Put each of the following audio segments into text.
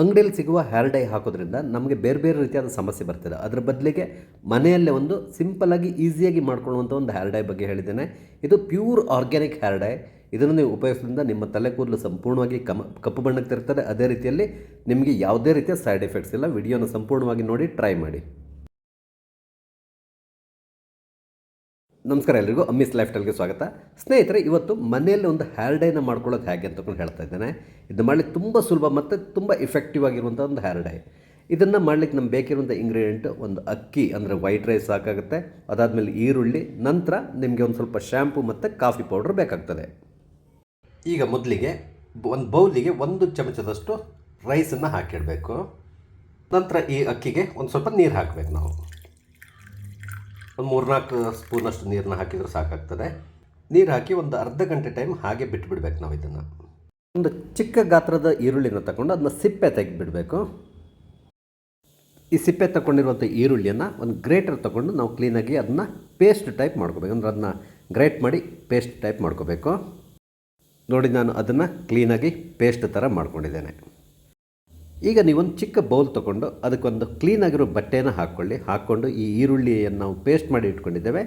ಅಂಗಡಿಯಲ್ಲಿ ಸಿಗುವ hair dye ಹಾಕೋದ್ರಿಂದ ನಮಗೆ ಬೇರೆ ಬೇರೆ ರೀತಿಯಾದ ಸಮಸ್ಯೆ ಬರ್ತದೆ. ಅದರ ಬದಲಿಗೆ ಮನೆಯಲ್ಲೇ ಒಂದು ಸಿಂಪಲ್ಲಾಗಿ ಈಸಿಯಾಗಿ ಮಾಡ್ಕೊಳ್ಳುವಂಥ ಒಂದು ಹೇರ್ ಡೈ ಬಗ್ಗೆ ಹೇಳಿದ್ದೇನೆ. ಇದು ಪ್ಯೂರ್ ಆರ್ಗ್ಯಾನಿಕ್ ಹೇರ್ ಡೈ ಇದನ್ನು ನೀವು ಉಪಯೋಗಿಸೋದ್ರಿಂದ ನಿಮ್ಮ ತಲೆ ಕೂದಲು ಸಂಪೂರ್ಣವಾಗಿ ಕಮ, ಕಪ್ಪು ಬಣ್ಣಕ್ಕೆ ತಿರುಗ್ತದೆ ಅದೇ ರೀತಿಯಲ್ಲಿ ನಿಮಗೆ ಯಾವುದೇ ರೀತಿಯ ಸೈಡ್ ಎಫೆಕ್ಟ್ಸ್ ಇಲ್ಲ. ವಿಡಿಯೋನ ಸಂಪೂರ್ಣವಾಗಿ ನೋಡಿ ಟ್ರೈ ಮಾಡಿ. ನಮಸ್ಕಾರ ಎಲ್ರಿಗೂ ಅಮ್ಮಿಸ್ ಲೈಫ್ ಸ್ಟೈಲ್ಗೆ ಸ್ವಾಗತ. ಸ್ನೇಹಿತರೆ, ಇವತ್ತು ಮನೆಯಲ್ಲಿ ಒಂದು ಹೇರ್ ಡೈನ ಮಾಡ್ಕೊಳ್ಳೋದು ಹೇಗೆ ಅಂತಕೊಂಡು ಹೇಳ್ತಾ ಇದ್ದೇನೆ. ಇದು ಮಾಡಲಿಕ್ಕೆ ತುಂಬ ಸುಲಭ ಮತ್ತು ತುಂಬ ಇಫೆಕ್ಟಿವ್ ಆಗಿರುವಂಥ ಒಂದು ಹೇರ್ ಡೈ ಇದನ್ನು ಮಾಡಲಿಕ್ಕೆ ನಮ್ಗೆ ಬೇಕಿರುವಂಥ ಇಂಗ್ರೀಡಿಯೆಂಟ್ ಒಂದು ಅಕ್ಕಿ, ಅಂದರೆ ವೈಟ್ ರೈಸ್ ಸಾಕಾಗುತ್ತೆ. ಅದಾದಮೇಲೆ ಈರುಳ್ಳಿ, ನಂತರ ನಿಮಗೆ ಒಂದು ಸ್ವಲ್ಪ ಶ್ಯಾಂಪು ಮತ್ತು ಕಾಫಿ ಪೌಡ್ರ್ ಬೇಕಾಗ್ತದೆ. ಈಗ ಮೊದಲಿಗೆ ಒಂದು ಬೌಲಿಗೆ ಒಂದು ಚಮಚದಷ್ಟು ರೈಸನ್ನು ಹಾಕಿಡಬೇಕು. ನಂತರ ಈ ಅಕ್ಕಿಗೆ ಒಂದು ಸ್ವಲ್ಪ ನೀರು ಹಾಕಬೇಕು ನಾವು. ಒಂದು ಮೂರ್ನಾಲ್ಕು ಸ್ಪೂನಷ್ಟು ನೀರನ್ನ ಹಾಕಿದರೆ ಸಾಕಾಗ್ತದೆ. ನೀರು ಹಾಕಿ ಒಂದು ಅರ್ಧ ಗಂಟೆ ಟೈಮ್ ಹಾಗೆ ಬಿಟ್ಬಿಡ್ಬೇಕು ನಾವು ಇದನ್ನು. ಒಂದು ಚಿಕ್ಕ ಗಾತ್ರದ ಈರುಳ್ಳಿನ ತಗೊಂಡು ಅದನ್ನ ಸಿಪ್ಪೆ ತೆಗೆದುಬಿಡಬೇಕು. ಈ ಸಿಪ್ಪೆ ತಗೊಂಡಿರುವಂಥ ಈರುಳ್ಳಿಯನ್ನು ಒಂದು ಗ್ರೇಟರ್ ತಗೊಂಡು ನಾವು ಕ್ಲೀನಾಗಿ ಅದನ್ನ ಪೇಸ್ಟ್ ಟೈಪ್ ಮಾಡ್ಕೋಬೇಕು. ಅಂದರೆ ಅದನ್ನ ಗ್ರೇಟ್ ಮಾಡಿ ಪೇಸ್ಟ್ ಟೈಪ್ ಮಾಡ್ಕೋಬೇಕು. ನೋಡಿ ನಾನು ಅದನ್ನು ಕ್ಲೀನಾಗಿ ಪೇಸ್ಟ್ ಥರ ಮಾಡ್ಕೊಂಡಿದ್ದೇನೆ. ಈಗ ನೀವೊಂದು ಚಿಕ್ಕ ಬೌಲ್ ತೊಗೊಂಡು ಅದಕ್ಕೊಂದು ಕ್ಲೀನಾಗಿರೋ ಬಟ್ಟೆನ ಹಾಕ್ಕೊಳ್ಳಿ. ಹಾಕ್ಕೊಂಡು ಈ ಈರುಳ್ಳಿಯನ್ನು ನಾವು ಪೇಸ್ಟ್ ಮಾಡಿ ಇಟ್ಕೊಂಡಿದ್ದೇವೆ.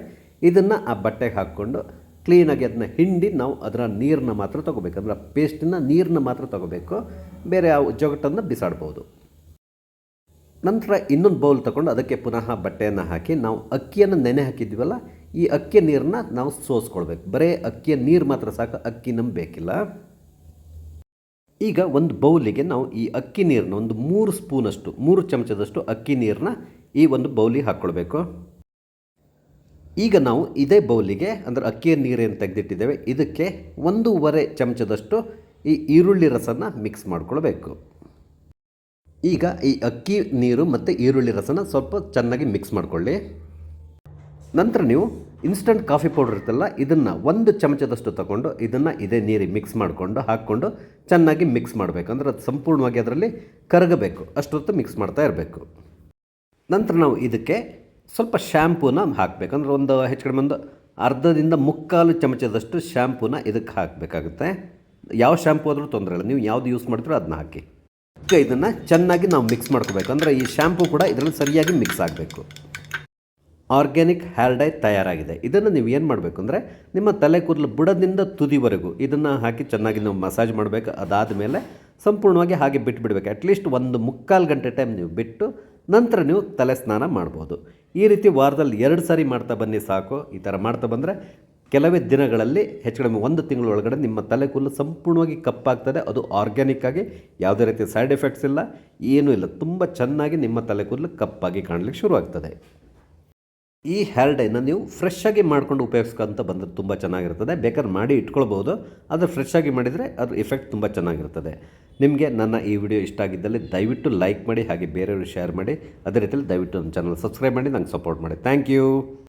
ಇದನ್ನು ಆ ಬಟ್ಟೆಗೆ ಹಾಕ್ಕೊಂಡು ಕ್ಲೀನಾಗಿ ಅದನ್ನ ಹಿಂಡಿ ನಾವು ಅದರ ನೀರನ್ನ ಮಾತ್ರ ತೊಗೋಬೇಕು. ಅಂದರೆ ಪೇಸ್ಟನ್ನ ನೀರನ್ನ ಮಾತ್ರ ತೊಗೋಬೇಕು. ಬೇರೆ ಆ ಜೊಗಟನ್ನು ಬಿಸಾಡ್ಬೋದು. ನಂತರ ಇನ್ನೊಂದು ಬೌಲ್ ತೊಗೊಂಡು ಅದಕ್ಕೆ ಪುನಃ ಬಟ್ಟೆಯನ್ನು ಹಾಕಿ ನಾವು ಅಕ್ಕಿಯನ್ನು ನೆನೆ ಹಾಕಿದ್ವಲ್ಲ, ಈ ಅಕ್ಕಿಯ ನೀರನ್ನ ನಾವು ಸೋಸ್ಕೊಳ್ಬೇಕು. ಬರೀ ಅಕ್ಕಿಯ ನೀರು ಮಾತ್ರ ಸಾಕು ಅಕ್ಕಿ ನಮ್ಗೆ ಬೇಕಿಲ್ಲ. ಈಗ ಒಂದು ಬೌಲಿಗೆ ನಾವು ಈ ಅಕ್ಕಿ ನೀರನ್ನ ಒಂದು ಮೂರು ಸ್ಪೂನಷ್ಟು, ಮೂರು ಚಮಚದಷ್ಟು ಅಕ್ಕಿ ನೀರನ್ನ ಈ ಒಂದು ಬೌಲಿಗೆ ಹಾಕ್ಕೊಳ್ಬೇಕು. ಈಗ ನಾವು ಇದೇ ಬೌಲಿಗೆ ಅಂದರೆ ಅಕ್ಕಿಯ ನೀರೇನು ತೆಗೆದಿಟ್ಟಿದ್ದೇವೆ, ಇದಕ್ಕೆ ಒಂದೂವರೆ ಚಮಚದಷ್ಟು ಈ ಈರುಳ್ಳಿ ರಸನ ಮಿಕ್ಸ್ ಮಾಡ್ಕೊಳ್ಬೇಕು. ಈಗ ಈ ಅಕ್ಕಿ ನೀರು ಮತ್ತು ಈರುಳ್ಳಿ ರಸನ ಸ್ವಲ್ಪ ಚೆನ್ನಾಗಿ ಮಿಕ್ಸ್ ಮಾಡ್ಕೊಳ್ಳಿ. ನಂತರ ನೀವು ಇನ್ಸ್ಟಂಟ್ ಕಾಫಿ ಪೌಡರ್ ಇರ್ತಲ್ಲ ಇದನ್ನು ಒಂದು ಚಮಚದಷ್ಟು ತಗೊಂಡು ಇದನ್ನು ಇದೇ ನೀರಿಗೆ ಮಿಕ್ಸ್ ಮಾಡಿಕೊಂಡು, ಹಾಕ್ಕೊಂಡು ಚೆನ್ನಾಗಿ ಮಿಕ್ಸ್ ಮಾಡಬೇಕು. ಅಂದರೆ ಅದು ಸಂಪೂರ್ಣವಾಗಿ ಅದರಲ್ಲಿ ಕರಗಬೇಕು. ಅಷ್ಟೊತ್ತು ಮಿಕ್ಸ್ ಮಾಡ್ತಾ ಇರಬೇಕು. ನಂತರ ನಾವು ಇದಕ್ಕೆ ಸ್ವಲ್ಪ ಶ್ಯಾಂಪೂನ ಹಾಕಬೇಕು. ಅಂದರೆ ಒಂದು ಹೆಚ್ಚು ಕಡಿಮೆ ಒಂದು ಅರ್ಧದಿಂದ ಮುಕ್ಕಾಲು ಚಮಚದಷ್ಟು ಶ್ಯಾಂಪೂನ ಇದಕ್ಕೆ ಹಾಕಬೇಕಾಗುತ್ತೆ. ಯಾವ ಶ್ಯಾಂಪೂ ಆದರೂ ತೊಂದರೆ ಇಲ್ಲ. ನೀವು ಯಾವುದು ಯೂಸ್ ಮಾಡ್ತೀರೋ ಅದನ್ನ ಹಾಕಿ. ಇದನ್ನು ಚೆನ್ನಾಗಿ ನಾವು ಮಿಕ್ಸ್ ಮಾಡ್ಕೋಬೇಕು. ಅಂದರೆ ಈ ಶ್ಯಾಂಪೂ ಕೂಡ ಇದರಲ್ಲಿ ಸರಿಯಾಗಿ ಮಿಕ್ಸ್ ಆಗಬೇಕು. ಆರ್ಗ್ಯಾನಿಕ್ ಹೇರ್ ಡೈ ತಯಾರಾಗಿದೆ. ಇದನ್ನು ನೀವು ಏನು ಮಾಡಬೇಕು ಅಂದರೆ, ನಿಮ್ಮ ತಲೆ ಕೂದಲು ಬುಡದಿಂದ ತುದಿವರೆಗೂ ಇದನ್ನು ಹಾಕಿ ಚೆನ್ನಾಗಿ ನೀವು ಮಸಾಜ್ ಮಾಡಬೇಕು. ಅದಾದ ಮೇಲೆ ಸಂಪೂರ್ಣವಾಗಿ ಹಾಗೆ ಬಿಟ್ಟುಬಿಡ್ಬೇಕು ಅಟ್ಲೀಸ್ಟ್ ಒಂದು ಮುಕ್ಕಾಲು ಗಂಟೆ ಟೈಮ್ ನೀವು ಬಿಟ್ಟು ನಂತರ ನೀವು ತಲೆ ಸ್ನಾನ ಮಾಡ್ಬೋದು. ಈ ರೀತಿ ವಾರದಲ್ಲಿ ಎರಡು ಸಾರಿ ಮಾಡ್ತಾ ಬನ್ನಿ ಸಾಕು. ಈ ಥರ ಮಾಡ್ತಾ ಬಂದರೆ ಕೆಲವೇ ದಿನಗಳಲ್ಲಿ ಹೆಚ್ಚು ಕಡಿಮೆ ಒಂದು ತಿಂಗಳ ಒಳಗಡೆ ನಿಮ್ಮ ತಲೆ ಕೂದಲು ಸಂಪೂರ್ಣವಾಗಿ ಕಪ್ಪಾಗ್ತದೆ. ಅದು ಆರ್ಗ್ಯಾನಿಕ್ ಆಗಿ ಯಾವುದೇ ರೀತಿ ಸೈಡ್ ಎಫೆಕ್ಟ್ಸ್ ಇಲ್ಲ. ಏನೂ ಇಲ್ಲ. ತುಂಬ ಚೆನ್ನಾಗಿ ನಿಮ್ಮ ತಲೆ ಕೂದಲು ಕಪ್ಪಾಗಿ ಕಾಣಲಿಕ್ಕೆ ಶುರುವಾಗ್ತದೆ. ಈ ಹ್ಯಾರ್ಡೈನ ಡೈನ ನೀವು ಫ್ರೆಶ್ ಆಗಿ ಮಾಡ್ಕೊಂಡು ಉಪಯೋಗಿಸ್ಕೊಂತ ಬಂದರೆ ತುಂಬ ಚೆನ್ನಾಗಿರ್ತದೆ. ಬೇಕಾದ್ರೆ ಮಾಡಿ ಇಟ್ಕೊಳ್ಬೋದು. ಆದರೆ ಫ್ರೆಶ್ ಆಗಿ ಮಾಡಿದರೆ ಅದ್ರ ಎಫೆಕ್ಟ್ ತುಂಬ ಚೆನ್ನಾಗಿರ್ತದೆ. ನಿಮಗೆ ನನ್ನ ಈ ವಿಡಿಯೋ ಇಷ್ಟ ಆಗಿದ್ದಲ್ಲಿ ದಯವಿಟ್ಟು ಲೈಕ್ ಮಾಡಿ, ಹಾಗೆ ಬೇರೆಯವರು ಶೇರ್ ಮಾಡಿ. ಅದೇ ರೀತಿಯಲ್ಲಿ ದಯವಿಟ್ಟು ನನ್ನ ಚಾನಲ್ ಸಬ್ಸ್ಕ್ರೈಬ್ ಮಾಡಿ, ನಂಗೆ ಸಪೋರ್ಟ್ ಮಾಡಿ. Thank you